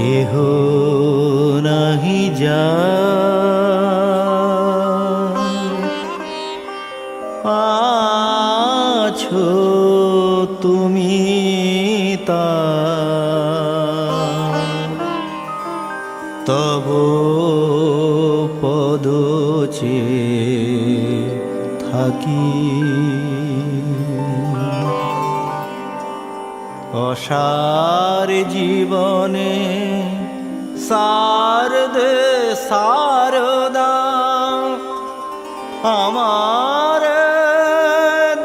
কেহ নাহি যা আছো তুমি তা। তব পদচে থাকি। অসার জীবনে সারদে সারদা আমার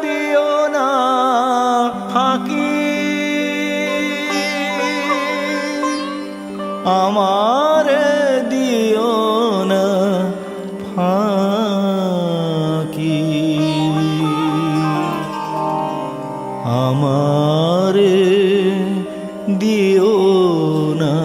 দিও না ফাঁকি। আমার আমার দিও না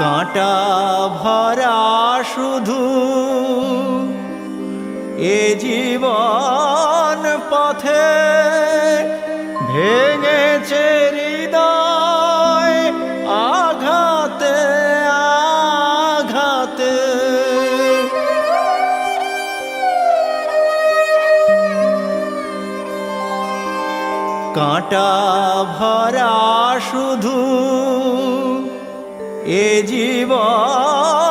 কাঁটা ভরা শুধু এ জীবন পথে ভেঙেছে আঘাতে। কাঁটা ভরা শুধু এ জীবন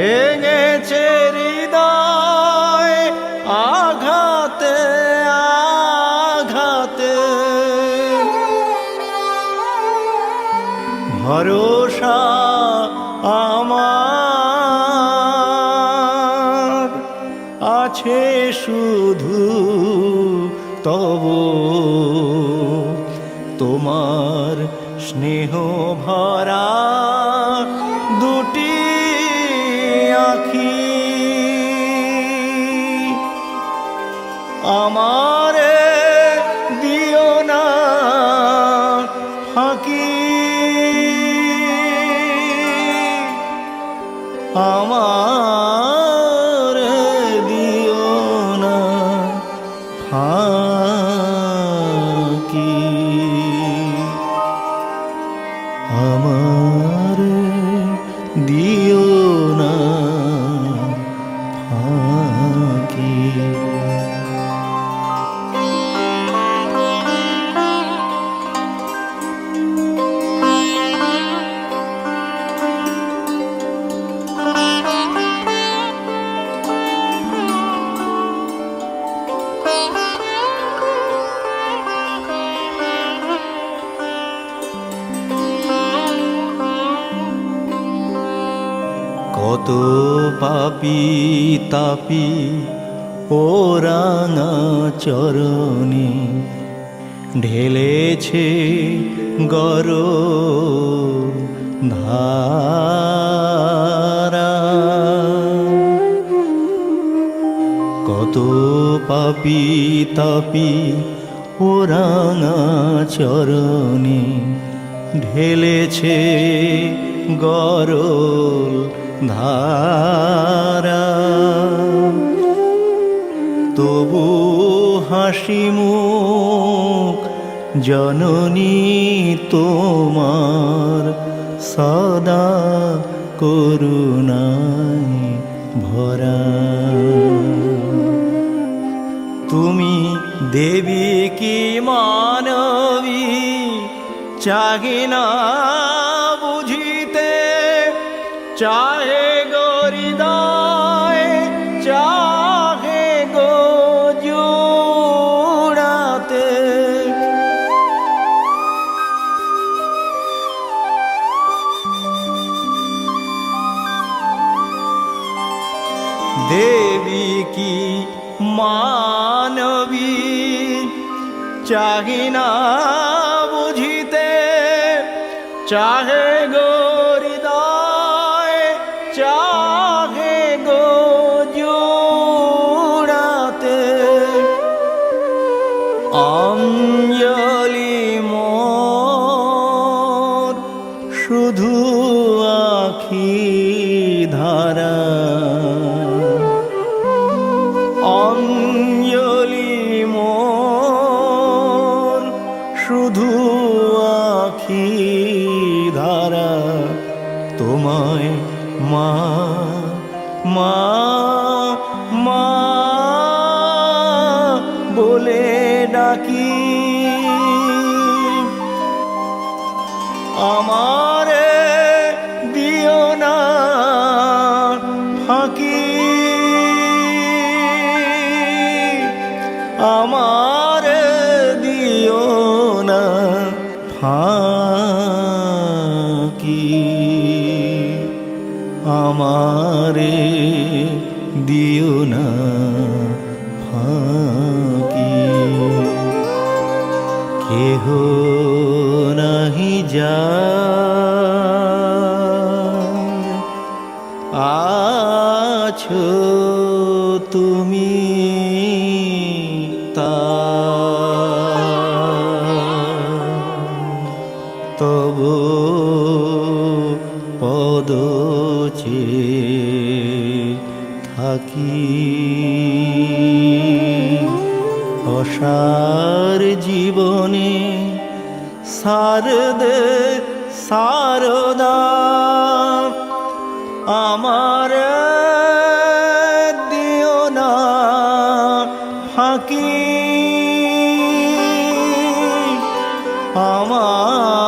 ভেঙেছে হৃদয় আঘাতে আঘাতে। ভরসা আমার আছে শুধু তব তোমার স্নেহ ভরা আমার দিও না ফাঁকি। আমার কত পাপি তাপি ও রাঙা চরণে ঢেলেছে গর ধারা। কত পাপি তাপি ও রাঙা চরণে ঢেলেছে গরল ধারা। তবু হাসি মুখ জননী তোমার সদা করুণায় ভরা। তুমি দেবী কি মানবী চাহি না বুঝিতে চাহে দেবী কি মানবী চাহিনা বুঝিতে, চাহে গো হৃদয়, চাহে গো জোড়াতে। অঞ্জলি মোর শুধু আখি আখি ধারা তোমায় মা মা মা বলে ডাকি। আমারে ফাঁকি আমারে দিও না ফাঁকি। কেহ নাহি যা আছো তুমি তবু পদচি থাকি। অসার জীবনে সারদে সারদা আমার দিও না ফাঁকি। আমার